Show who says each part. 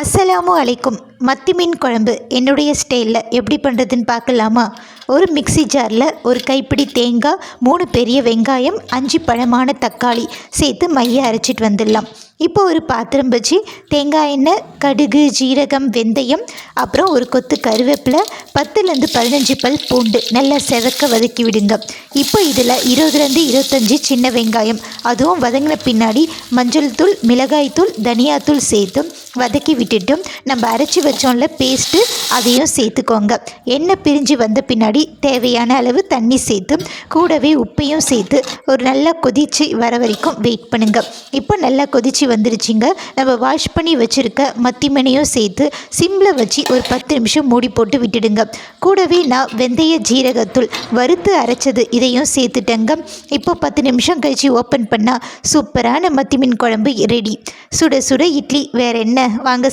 Speaker 1: அஸ்ஸலாமு அலைக்கும். மத்தி மீன் குழம்பு என்னுடைய ஸ்டைலில் எப்படி பண்ணுறதுன்னு பார்க்கலாமா? ஒரு மிக்ஸி ஜாரில் ஒரு கைப்பிடி தேங்காய் மூணு பெரிய வெங்காயம் அஞ்சு பழமான தக்காளி சேர்த்து மைய அரைச்சிட்டு வந்துடலாம். இப்போ ஒரு பாத்திரம் வச்சு தேங்காய் எண்ணெய் கடுகு ஜீரகம் வெந்தயம் அப்புறம் ஒரு கொத்து கருவேப்பிலை பத்துலேருந்து பதினஞ்சு பல் பூண்டு நல்லா செவக்க வதக்கி விடுங்க. இப்போ இதில் இருபதுலேருந்து இருபத்தஞ்சி சின்ன வெங்காயம் அதுவும் வதங்கின பின்னாடி மஞ்சள் தூள் மிளகாய் தூள் தனியாத்தூள் சேர்த்து வதக்கி விட்டுட்டும் நம்ம அரைச்சி வச்சோம்ல பேஸ்ட்டு அதையும் சேர்த்துக்கோங்க. எண்ணெய் பிரிஞ்சு வந்த பின்னாடி தேவையான அளவு தண்ணி சேர்த்து கூடவே உப்பையும் சேர்த்து ஒரு நல்லா கொதிச்சு வர வரைக்கும் வெயிட் பண்ணுங்கள் இப்போ நல்லா கொதிச்சு வந்துருச்சுங்க. நம்ம வாஷ் பண்ணி வச்சுருக்க மத்திமணியும் சேர்த்து சிம்மில் வச்சு ஒரு பத்து நிமிஷம் மூடி போட்டு விட்டுடுங்க. கூடவே நான் வெந்தய ஜீரகத்தூள் வறுத்து அரைச்சது இதையும் சேர்த்துட்டேங்க. இப்போ பத்து நிமிஷம் கழித்து ஓப்பன் பண்ணால் சூப்பரான மத்தி மீன் குழம்பு ரெடி சுட சுட இட்லி வேற என்ன? வாங்க